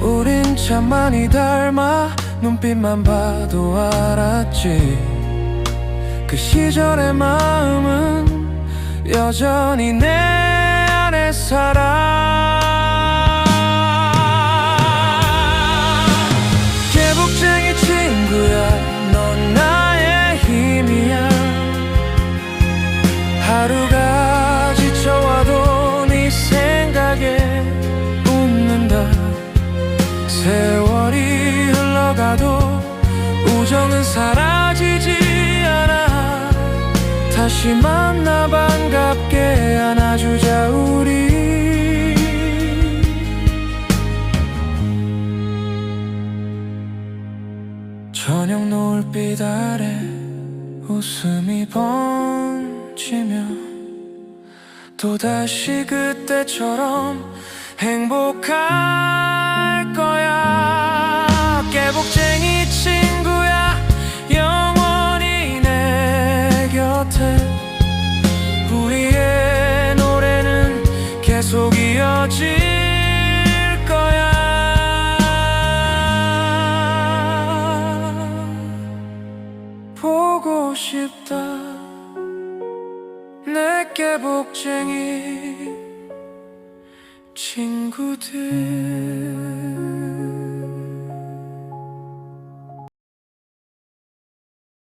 우린 참 많이 닮아 눈빛만 봐도 알았지. 그 시절의 마음은 여전히 내 안에 살아. 하루가 우정은 사라지지 않아. 다시 만나 반갑게 안아주자 우리. 저녁 노을빛 아래 웃음이 번지며 또다시 그때처럼 행복할 거야. 깨복쟁이 친 계속 이어질 거야. 보고 싶다. 내게 복쟁이 친구들